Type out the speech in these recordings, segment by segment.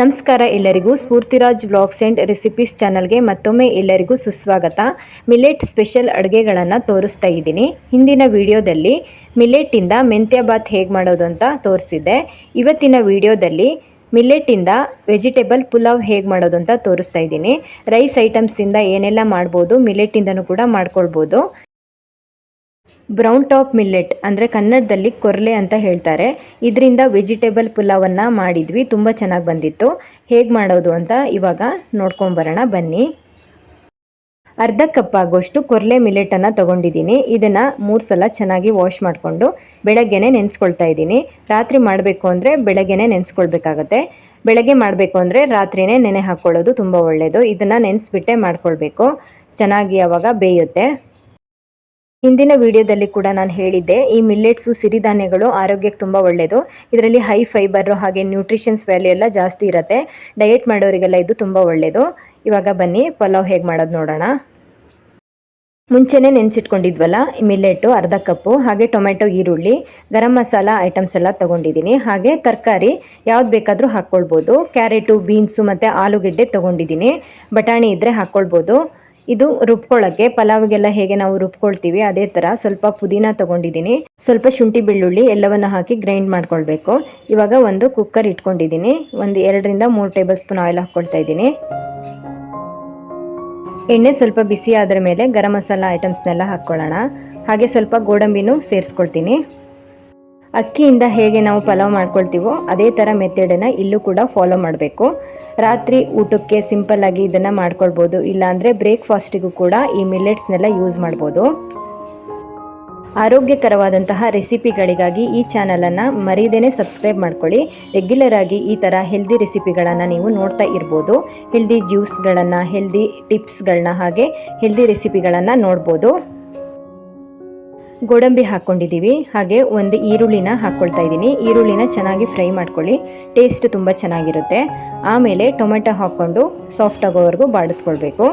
ನಮಸ್ಕಾರ ಎಲ್ಲರಿಗೂ. ಸ್ಫೂರ್ತಿರಾಜ್ vlogs and recipes ಚಾನಲ್ಗೆ ಮತ್ತೊಮ್ಮೆ ಎಲ್ಲರಿಗೂ ಸುಸ್ವಾಗತ. ಮಿಲೆಟ್ ಸ್ಪೆಷಲ್ ಅಡುಗೆಗಳನ್ನು ತೋರಿಸ್ತಾ ಇದ್ದೀನಿ. ಹಿಂದಿನ ವಿಡಿಯೋದಲ್ಲಿ ಮಿಲೆಟ್ಟಿಂದ ಮೆಂತ್ಯ ಬಾತ್ ಹೇಗೆ ಮಾಡೋದು ಅಂತ ತೋರಿಸಿದ್ದೆ. ಇವತ್ತಿನ ವಿಡಿಯೋದಲ್ಲಿ ಮಿಲೆಟ್ಟಿಂದ ವೆಜಿಟೇಬಲ್ ಪುಲಾವ್ ಹೇಗೆ ಮಾಡೋದು ಅಂತ ತೋರಿಸ್ತಾ ಇದ್ದೀನಿ. ರೈಸ್ ಐಟಮ್ಸಿಂದ ಏನೆಲ್ಲ ಮಾಡ್ಬೋದು, ಮಿಲೆಟ್ಟಿಂದನೂ ಕೂಡ ಮಾಡ್ಕೊಳ್ಬೋದು. ಬ್ರೌನ್ ಟಾಪ್ ಮಿಲ್ಲೆಟ್ ಅಂದರೆ ಕನ್ನಡದಲ್ಲಿ ಕೊರ್ಲೆ ಅಂತ ಹೇಳ್ತಾರೆ. ಇದರಿಂದ ವೆಜಿಟೇಬಲ್ ಪುಲಾವನ್ನು ಮಾಡಿದ್ವಿ, ತುಂಬ ಚೆನ್ನಾಗಿ ಬಂದಿತ್ತು. ಹೇಗೆ ಮಾಡೋದು ಅಂತ ಇವಾಗ ನೋಡ್ಕೊಂಬರೋಣ ಬನ್ನಿ. ಅರ್ಧ ಕಪ್ ಆಗೋಷ್ಟು ಕೊರ್ಲೆ ಮಿಲೆಟನ್ನು ತೊಗೊಂಡಿದ್ದೀನಿ. ಇದನ್ನು ಮೂರು ಸಲ ಚೆನ್ನಾಗಿ ವಾಶ್ ಮಾಡಿಕೊಂಡು ಬೆಳಗ್ಗೆನೆ ನೆನೆಸ್ಕೊಳ್ತಾ ಇದ್ದೀನಿ. ರಾತ್ರಿ ಮಾಡಬೇಕು ಅಂದರೆ ಬೆಳಗ್ಗೆನೆ ನೆನೆಸ್ಕೊಳ್ಬೇಕಾಗತ್ತೆ. ಬೆಳಗ್ಗೆ ಮಾಡಬೇಕು ಅಂದರೆ ರಾತ್ರಿನೇ ನೆನೆ ಹಾಕ್ಕೊಳ್ಳೋದು ತುಂಬ ಒಳ್ಳೆಯದು ಇದನ್ನು ನೆನೆಸ್ಬಿಟ್ಟೆ ಮಾಡ್ಕೊಳ್ಬೇಕು. ಚೆನ್ನಾಗಿ ಆವಾಗ ಬೇಯುತ್ತೆ. ಹಿಂದಿನ ವಿಡಿಯೋದಲ್ಲಿ ಕೂಡ ನಾನು ಹೇಳಿದ್ದೆ, ಈ ಮಿಲ್ಲೆಟ್ಸು ಸಿರಿಧಾನ್ಯಗಳು ಆರೋಗ್ಯಕ್ಕೆ ತುಂಬ ಒಳ್ಳೆಯದು ಇದರಲ್ಲಿ ಹೈ ಫೈಬರು ಹಾಗೆ ನ್ಯೂಟ್ರಿಷನ್ಸ್ ವ್ಯಾಲ್ಯೂ ಎಲ್ಲ ಜಾಸ್ತಿ ಇರುತ್ತೆ. ಡಯೆಟ್ ಮಾಡೋರಿಗೆಲ್ಲ ಇದು ತುಂಬ ಒಳ್ಳೆಯದು ಇವಾಗ ಬನ್ನಿ, ಪಲಾವ್ ಹೇಗೆ ಮಾಡೋದು ನೋಡೋಣ. ಮುಂಚೆನೇ ನೆನೆಸಿಟ್ಕೊಂಡಿದ್ವಲ್ಲ ಮಿಲ್ಲೆಟು ಅರ್ಧ ಕಪ್ಪು, ಹಾಗೆ ಟೊಮೆಟೊ ಈರುಳ್ಳಿ, ಗರಂ ಮಸಾಲ ಐಟಮ್ಸ್ ಎಲ್ಲ ತೊಗೊಂಡಿದ್ದೀನಿ. ಹಾಗೆ ತರಕಾರಿ ಯಾವ್ದು ಬೇಕಾದರೂ ಹಾಕ್ಕೊಳ್ಬೋದು. ಕ್ಯಾರೆಟು, ಬೀನ್ಸು ಮತ್ತು ಆಲೂಗೆಡ್ಡೆ ತೊಗೊಂಡಿದ್ದೀನಿ. ಬಟಾಣಿ ಇದ್ದರೆ ಹಾಕ್ಕೊಳ್ಬೋದು. ಇದು ರುಬ್ಕೊಳ್ಳೋಕ್ಕೆ ಪಲಾವ್ಗೆಲ್ಲ ಹೇಗೆ ನಾವು ರುಬ್ಕೊಳ್ತೀವಿ, ಅದೇ ಥರ ಸ್ವಲ್ಪ ಪುದೀನ ತಗೊಂಡಿದ್ದೀನಿ, ಸ್ವಲ್ಪ ಶುಂಠಿ ಬೆಳ್ಳುಳ್ಳಿ ಎಲ್ಲವನ್ನು ಹಾಕಿ ಗ್ರೈಂಡ್ ಮಾಡ್ಕೊಳ್ಬೇಕು. ಇವಾಗ ಒಂದು ಕುಕ್ಕರ್ ಇಟ್ಕೊಂಡಿದ್ದೀನಿ, ಒಂದು ಎರಡರಿಂದ ಮೂರು ಟೇಬಲ್ ಸ್ಪೂನ್ ಆಯಿಲ್ ಹಾಕ್ಕೊಳ್ತಾ ಇದ್ದೀನಿ. ಎಣ್ಣೆ ಸ್ವಲ್ಪ ಬಿಸಿ ಆದ್ರ ಮೇಲೆ ಗರಂ ಮಸಾಲ ಐಟಮ್ಸ್ನೆಲ್ಲ ಹಾಕ್ಕೊಳ್ಳೋಣ. ಹಾಗೆ ಸ್ವಲ್ಪ ಗೋಡಂಬಿನೂ ಸೇರಿಸ್ಕೊಳ್ತೀನಿ. ಅಕ್ಕಿಯಿಂದ ಹೇಗೆ ನಾವು ಪಲಾವ್ ಮಾಡ್ಕೊಳ್ತೀವೋ ಅದೇ ಥರ ಮೆಥಡನ್ನು ಇಲ್ಲೂ ಕೂಡ ಫಾಲೋ ಮಾಡಬೇಕು. ರಾತ್ರಿ ಊಟಕ್ಕೆ ಸಿಂಪಲ್ಲಾಗಿ ಇದನ್ನು ಮಾಡ್ಕೊಳ್ಬೋದು, ಇಲ್ಲಾಂದರೆ ಬ್ರೇಕ್ಫಾಸ್ಟಿಗೂ ಕೂಡ ಈ ಮಿಲ್ಲೆಟ್ಸ್ನೆಲ್ಲ ಯೂಸ್ ಮಾಡ್ಬೋದು. ಆರೋಗ್ಯಕರವಾದಂತಹ ರೆಸಿಪಿಗಳಿಗಾಗಿ ಈ ಚಾನಲನ್ನು ಮರೀದೇನೆ ಸಬ್ಸ್ಕ್ರೈಬ್ ಮಾಡ್ಕೊಳ್ಳಿ. ರೆಗ್ಯುಲರ್ ಆಗಿ ಈ ಥರ ಹೆಲ್ದಿ ರೆಸಿಪಿಗಳನ್ನು ನೀವು ನೋಡ್ತಾ ಇರ್ಬೋದು. ಹೆಲ್ದಿ ಜ್ಯೂಸ್ಗಳನ್ನು, ಹೆಲ್ದಿ ಟಿಪ್ಸ್ಗಳನ್ನ ಹಾಗೆ ಹೆಲ್ದಿ ರೆಸಿಪಿಗಳನ್ನು ನೋಡ್ಬೋದು. ಗೋಡಂಬಿ ಹಾಕ್ಕೊಂಡಿದ್ದೀವಿ ಹಾಗೆ ಒಂದು ಈರುಳ್ಳಿನ ಹಾಕ್ಕೊಳ್ತಾ ಇದ್ದೀನಿ. ಈರುಳ್ಳಿನ ಚೆನ್ನಾಗಿ ಫ್ರೈ ಮಾಡ್ಕೊಳ್ಳಿ. ಟೇಸ್ಟ್ ತುಂಬ ಚೆನ್ನಾಗಿರುತ್ತೆ. ಆಮೇಲೆ ಟೊಮೆಟೊ ಹಾಕ್ಕೊಂಡು ಸಾಫ್ಟ್ ಆಗೋವರೆಗೂ ಬಾಡಿಸ್ಕೊಳ್ಬೇಕು.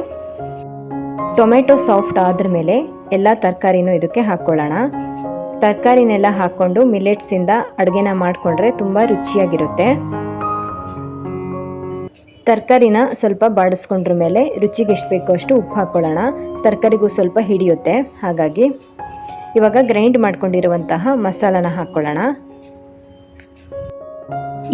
ಟೊಮೆಟೊ ಸಾಫ್ಟ್ ಆದ್ರ ಮೇಲೆ ಎಲ್ಲ ತರಕಾರಿನೂ ಇದಕ್ಕೆ ಹಾಕ್ಕೊಳ್ಳೋಣ. ತರಕಾರಿನೆಲ್ಲ ಹಾಕ್ಕೊಂಡು ಮಿಲೆಟ್ಸಿಂದ ಅಡುಗೆನ ಮಾಡಿಕೊಂಡ್ರೆ ತುಂಬ ರುಚಿಯಾಗಿರುತ್ತೆ. ತರಕಾರಿನ ಸ್ವಲ್ಪ ಬಾಡಿಸ್ಕೊಂಡ್ರ ಮೇಲೆ ರುಚಿಗೆ ಎಷ್ಟು ಬೇಕೋ ಅಷ್ಟು ಉಪ್ಪು ಹಾಕ್ಕೊಳ್ಳೋಣ. ತರಕಾರಿಗೂ ಸ್ವಲ್ಪ ಹಿಡಿಯುತ್ತೆ. ಹಾಗಾಗಿ ಇವಾಗ ಗ್ರೈಂಡ್ ಮಾಡ್ಕೊಂಡಿರುವಂತಹ ಮಸಾಲನ ಹಾಕ್ಕೊಳ್ಳೋಣ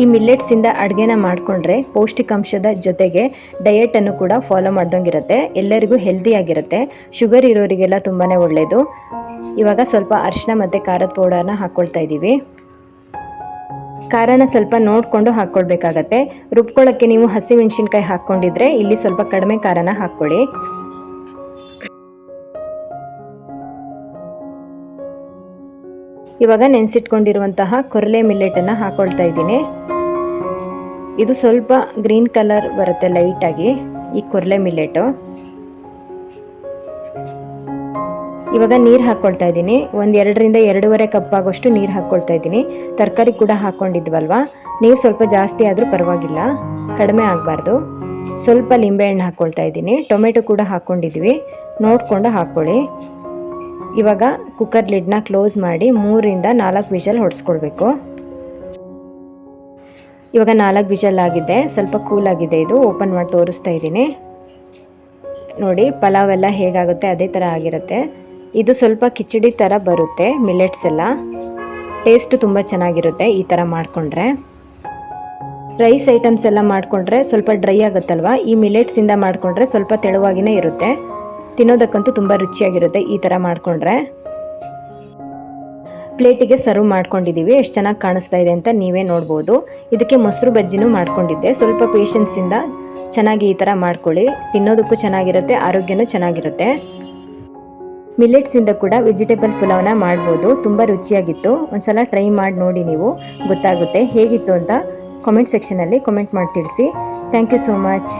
ಈ ಮಿಲ್ಲೆಟ್ಸಿಂದ ಅಡುಗೆನ ಮಾಡಿಕೊಂಡ್ರೆ ಪೌಷ್ಟಿಕಾಂಶದ ಜೊತೆಗೆ ಡಯೆಟನ್ನು ಕೂಡ ಫಾಲೋ ಮಾಡ್ದಂಗಿರುತ್ತೆ. ಎಲ್ಲರಿಗೂ ಹೆಲ್ದಿಯಾಗಿರುತ್ತೆ ಶುಗರ್ ಇರೋರಿಗೆಲ್ಲ ತುಂಬಾ ಒಳ್ಳೆಯದು ಇವಾಗ ಸ್ವಲ್ಪ ಅರಿಶಿನ ಮತ್ತು ಖಾರದ ಪೌಡರ್ನ ಹಾಕ್ಕೊಳ್ತಾ ಇದ್ದೀವಿ ಖಾರನ ಸ್ವಲ್ಪ ನೋಡಿಕೊಂಡು ಹಾಕ್ಕೊಳ್ಬೇಕಾಗತ್ತೆ ರುಬ್ಕೊಳ್ಳೋಕ್ಕೆ ನೀವು ಹಸಿಮೆಣ್ಸಿನ್ಕಾಯಿ ಹಾಕ್ಕೊಂಡಿದ್ರೆ ಇಲ್ಲಿ ಸ್ವಲ್ಪ ಕಡಿಮೆ ಖಾರನ ಹಾಕ್ಕೊಳ್ಳಿ. ಇವಾಗ ನೆನೆಸಿಟ್ಕೊಂಡಿರುವಂತಹ ಕೊರಲೆ ಮಿಲ್ಲೆಟನ್ನು ಹಾಕೊಳ್ತಾ ಇದ್ದೀನಿ. ಇದು ಸ್ವಲ್ಪ ಗ್ರೀನ್ ಕಲರ್ ಬರುತ್ತೆ ಲೈಟಾಗಿ ಈ ಕೊರಲೆ ಮಿಲ್ಲೆಟು. ಇವಾಗ ನೀರು ಹಾಕ್ಕೊಳ್ತಾ ಇದ್ದೀನಿ. ಒಂದು ಎರಡರಿಂದ ಎರಡೂವರೆ ಕಪ್ ಆಗೋಷ್ಟು ನೀರು ಹಾಕ್ಕೊಳ್ತಾ ಇದ್ದೀನಿ. ತರಕಾರಿ ಕೂಡ ಹಾಕ್ಕೊಂಡಿದ್ವಲ್ವ ನೀರು ಸ್ವಲ್ಪ ಜಾಸ್ತಿ ಆದರೂ ಪರವಾಗಿಲ್ಲ. ಕಡಿಮೆ ಆಗಬಾರ್ದು. ಸ್ವಲ್ಪ ಲಿಂಬೆಹಣ್ಣು ಹಾಕ್ಕೊಳ್ತಾ ಇದ್ದೀನಿ. ಟೊಮೆಟೊ ಕೂಡ ಹಾಕ್ಕೊಂಡಿದ್ವಿ ನೋಡಿಕೊಂಡು ಹಾಕ್ಕೊಳ್ಳಿ ಇವಾಗ ಕುಕ್ಕರ್ ಲಿಡ್ನ ಕ್ಲೋಸ್ ಮಾಡಿ ಮೂರಿಂದ ನಾಲ್ಕು ವಿಷಲ್ ಹೊಡೆಸ್ಕೊಳ್ಬೇಕು. ಇವಾಗ ನಾಲ್ಕು ವಿಷಲ್ ಆಗಿದೆ, ಸ್ವಲ್ಪ ಕೂಲ್ ಆಗಿದೆ ಇದು ಓಪನ್ ಮಾಡಿ ತೋರಿಸ್ತಾ ಇದ್ದೀನಿ. ನೋಡಿ, ಪಲಾವ್ ಎಲ್ಲ ಹೇಗಾಗುತ್ತೆ, ಅದೇ ಥರ ಆಗಿರುತ್ತೆ. ಇದು ಸ್ವಲ್ಪ ಕಿಚಡಿ ಥರ ಬರುತ್ತೆ ಮಿಲೆಟ್ಸ್ ಎಲ್ಲ. ಟೇಸ್ಟ್ ತುಂಬ ಚೆನ್ನಾಗಿರುತ್ತೆ ಈ ಥರ ಮಾಡಿಕೊಂಡ್ರೆ. ರೈಸ್ ಐಟಮ್ಸ್ ಎಲ್ಲ ಮಾಡಿಕೊಂಡ್ರೆ ಸ್ವಲ್ಪ ಡ್ರೈ ಆಗುತ್ತಲ್ವ? ಈ ಮಿಲೆಟ್ಸಿಂದ ಮಾಡಿಕೊಂಡ್ರೆ ಸ್ವಲ್ಪ ತೆಳುವಾಗಿನೇ ಇರುತ್ತೆ. ತಿನ್ನೋದಕ್ಕಂತೂ ತುಂಬ ರುಚಿಯಾಗಿರುತ್ತೆ ಈ ಥರ ಮಾಡಿಕೊಂಡ್ರೆ. ಪ್ಲೇಟಿಗೆ ಸರ್ವ್ ಮಾಡ್ಕೊಂಡಿದ್ದೀವಿ ಎಷ್ಟು ಚೆನ್ನಾಗಿ ಕಾಣಿಸ್ತಾ ಇದೆ ಅಂತ ನೀವೇ ನೋಡ್ಬೋದು. ಇದಕ್ಕೆ ಮೊಸರು ಬಜ್ಜಿನೂ ಮಾಡ್ಕೊಂಡಿದ್ದೆ, ಸ್ವಲ್ಪ ಪೇಷನ್ಸಿಂದ ಚೆನ್ನಾಗಿ ಈ ಥರ ಮಾಡ್ಕೊಳ್ಳಿ. ತಿನ್ನೋದಕ್ಕೂ ಚೆನ್ನಾಗಿರುತ್ತೆ, ಆರೋಗ್ಯನೂ ಚೆನ್ನಾಗಿರುತ್ತೆ. ಮಿಲೆಟ್ಸಿಂದ ಕೂಡ ವೆಜಿಟೇಬಲ್ ಪುಲಾವ್ನ ಮಾಡ್ಬೋದು, ತುಂಬ ರುಚಿಯಾಗಿತ್ತು. ಒಂದ್ಸಲ ಟ್ರೈ ಮಾಡಿ ನೋಡಿ ನೀವು, ಗೊತ್ತಾಗುತ್ತೆ ಹೇಗಿತ್ತು ಅಂತ ಕಾಮೆಂಟ್ ಸೆಕ್ಷನಲ್ಲಿ ಕಾಮೆಂಟ್ ಮಾಡಿ ತಿಳಿಸಿ. Thank you so much